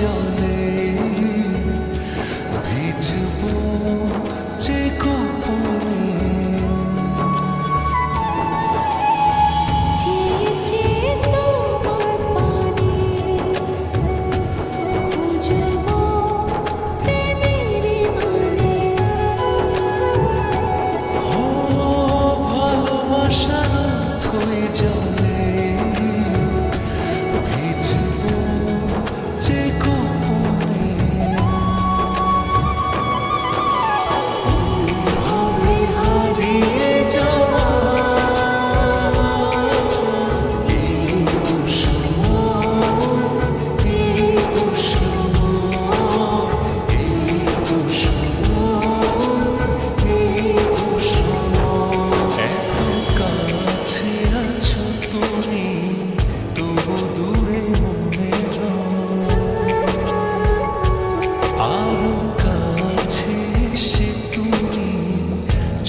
জলে ভিজব যে কপনে ভালোবাসার থয়ে জলে। take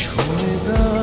窗外的。